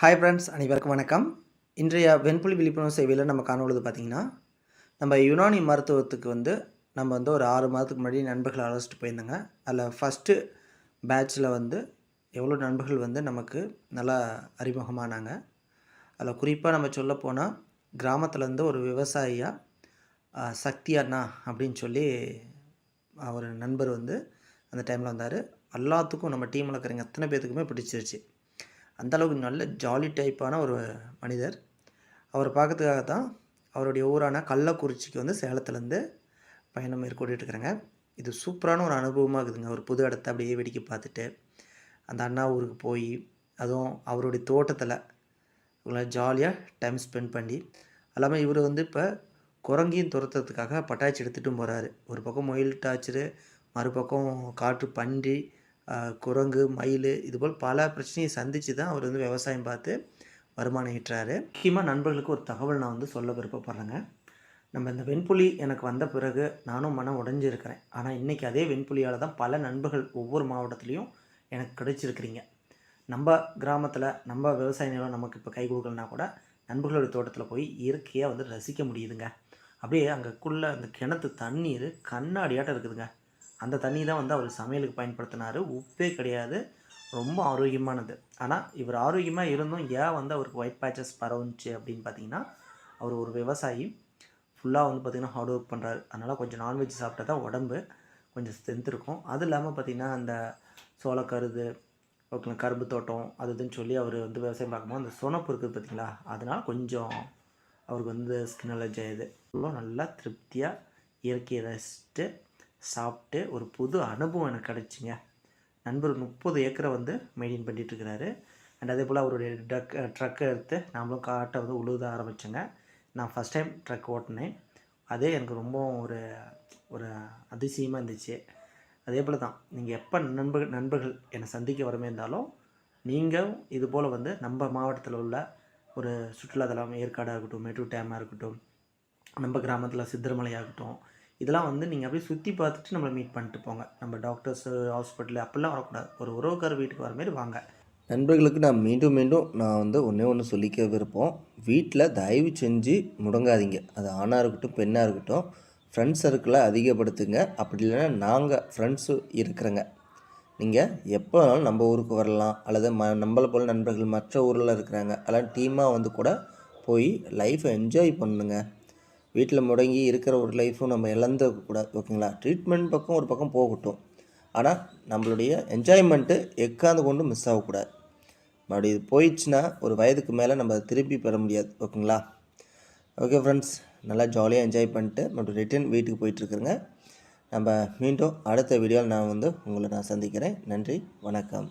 Hi friends அனைவருக்கும் வணக்கம். இன்றைய வெண்புலி விழிப்புணர்வு சேவையில் நம்ம காணொழுது பார்த்திங்கன்னா நம்ம யுனானி மருத்துவத்துக்கு வந்து நம்ம வந்து ஒரு ஆறு மாதத்துக்கு முன்னாடி நண்பர்கள் அழைச்சிட்டு போயிருந்தோங்க. அதில் ஃபஸ்ட்டு பேட்சில் வந்து எவ்வளோ நண்பர்கள் வந்து நமக்கு நல்லா அறிமுகமானாங்க. அதில் குறிப்பாக நம்ம சொல்ல போனால் கிராமத்துலேருந்து ஒரு விவசாயியாக சக்தி அண்ணா அப்படின்னு சொல்லி அவர் நண்பர் வந்து அந்த டைமில் வந்தார். எல்லாத்துக்கும் நம்ம டீமில் இருக்கிறவங்க எத்தனை பேர்த்துக்குமே பிடிச்சிருச்சு. அந்தளவுக்கு நல்ல ஜாலி டைப்பான ஒரு மனிதர். அவரை பார்க்கறதுக்காக தான் அவருடைய ஊரான கள்ளக்குறிச்சிக்கு வந்து சேலத்துலேருந்து பயணம் மேற்கொண்டுட்டுருக்குறேங்க இது சூப்பரான ஒரு அனுபவமாக இருக்குதுங்க. ஒரு புது இடத்த அப்படியே வேடிக்கை பார்த்துட்டு அந்த அண்ணா ஊருக்கு போய் அதுவும் அவருடைய தோட்டத்தில் இவங்களாம் ஜாலியாக டைம் ஸ்பெண்ட் பண்ணி எல்லாமே இவர் வந்து இப்போ குரங்கையும் துரத்துறதுக்காக பட்டாச்சு எடுத்துகிட்டும் போகிறாரு ஒரு பக்கம் மொயில் டாச்சரு மறுபக்கம் காற்று பன்றி குரங்கு மயில் இதுபோல் பல பிரச்சனையை சந்தித்து தான் அவர் வந்து விவசாயம் பார்த்து வருமானம் ஈட்டுறாரு. முக்கியமாக நண்பர்களுக்கு ஒரு தகவல் நான் வந்து சொல்ல விருப்பப்படுறேங்க. நம்ம இந்த வெண்புலி எனக்கு வந்த பிறகு நானும் மனம் உடைஞ்சிருக்கிறேன். ஆனால் இன்றைக்கி அதே வெண்புலியால் தான் பல நண்பர்கள் ஒவ்வொரு மாவட்டத்துலேயும் எனக்கு கிடைச்சிருக்கிறீங்க. நம்ம கிராமத்தில் நம்ம விவசாய நிலம் நமக்கு இப்போ கை கொடுக்கலனா கூட நண்பர்களுடைய தோட்டத்தில் போய் இயற்கையாக வந்து ரசிக்க முடியுதுங்க. அப்படியே அங்கேக்குள்ளே அந்த கிணத்து தண்ணீர் கண்ணாடியாட்டம் இருக்குதுங்க. அந்த தண்ணி தான் வந்து அவர் சமையலுக்கு பயன்படுத்தினார். உப்பே கிடையாது. ரொம்ப ஆரோக்கியமானது. ஆனால் இவர் ஆரோக்கியமாக இருந்தும் ஏன் வந்து அவருக்கு ஒயிட் பேச்சஸ் பரவுச்சு அப்படின்னு பார்த்தீங்கன்னா அவர் ஒரு விவசாயி. ஃபுல்லாக வந்து பார்த்திங்கன்னா ஹார்ட் ஒர்க் பண்ணுறாரு அதனால் கொஞ்சம் நான்வெஜ் சாப்பிட்டா தான் உடம்பு கொஞ்சம் ஸ்ட்ரென்த் இருக்கும். அது இல்லாமல் பார்த்திங்கன்னா அந்த சோளக்கருது ஓகேங்களா கரும்பு தோட்டம் அது இதுன்னு சொல்லி அவர் வந்து விவசாயம் பார்க்கும்போது அந்த சுனப்பு இருக்குது பார்த்திங்களா அதனால் கொஞ்சம் அவருக்கு வந்து ஸ்கின் அலர்ஜி ஆகுது நல்லா திருப்தியாக இயற்கையை ரசித்து சாப்பிட்டு ஒரு புது அனுபவம் எனக்கு கிடச்சிங்க. நண்பர் முப்பது ஏக்கரை வந்து மெயின்டைன் பண்ணிகிட்ருக்கிறாரு அண்ட் அதே போல் அவருடைய ட்ரக் ட்ரக்கை எடுத்து நாமளும் காட்டை வந்து உழுத ஆரம்பித்தேங்க நான் ஃபஸ்ட் டைம் ட்ரக் ஓட்டினேன். அதே எனக்கு ரொம்ப ஒரு ஒரு அதிசயமாக இருந்துச்சு. அதே போல் தான் நீங்கள் எப்போ நண்பர்கள் நண்பர்கள் என்னை சந்திக்க வரமே இருந்தாலும் நீங்கள் இது போல் வந்து நம்ம மாவட்டத்தில் உள்ள ஒரு சுற்றுலாத்தலம் ஏற்காடாக இருக்கட்டும் மேட்டூர் டேமாக இருக்கட்டும் நம்ம கிராமத்தில் சித்திரமலையாகட்டும் இதெல்லாம் வந்து நீங்கள் அப்படியே சுற்றி பார்த்துட்டு நம்மளை மீட் பண்ணிட்டு போங்க. நம்ம டாக்டர்ஸு ஹாஸ்பிட்டலு அப்படிலாம் வரக்கூடாது. ஒரு உறவுக்கார வீட்டுக்கு வர மாதிரி வாங்க. நண்பர்களுக்கு நான் மீண்டும் மீண்டும் நான் வந்து ஒன்றே ஒன்று சொல்லிக்க விருப்பம். வீட்டில் தயவு செஞ்சு முடங்காதீங்க. அது ஆணாக இருக்கட்டும் பெண்ணாக இருக்கட்டும் ஃப்ரெண்ட்ஸ் சர்க்கிளை அதிகப்படுத்துங்க. அப்படி இல்லைன்னா நாங்கள் ஃப்ரெண்ட்ஸு இருக்கிறேங்க. நீங்கள் எப்போ வேணாலும் நம்ம ஊருக்கு வரலாம். அல்லது ம நம்மளை போல் நண்பர்கள் மற்ற ஊரில் இருக்கிறாங்க. அதெல்லாம் டீமாக வந்து கூட போய் லைஃப்பை என்ஜாய் பண்ணுங்க. வீட்டில் முடங்கி இருக்கிற ஒரு லைஃப்பும் நம்ம இழந்துக்கூடாது ஓகேங்களா ட்ரீட்மெண்ட் பக்கம் ஒரு பக்கம் போகட்டும். ஆனால் நம்மளுடைய என்ஜாய்மெண்ட்டு எக்காந்து கொண்டு மிஸ் ஆகக்கூடாது. மறுபடியும் இது போயிடுச்சுன்னா ஒரு வயதுக்கு மேலே நம்ம அதை திருப்பி பெற முடியாது ஓகேங்களா ஓகே ஃப்ரெண்ட்ஸ் நல்லா ஜாலியாக என்ஜாய் பண்ணிட்டு மறுபடியும் ரிட்டன் வீட்டுக்கு போயிட்டுருக்குறேங்க நம்ம மீண்டும் அடுத்த வீடியோவில் நான் வந்து உங்களை நான் சந்திக்கிறேன். நன்றி வணக்கம்.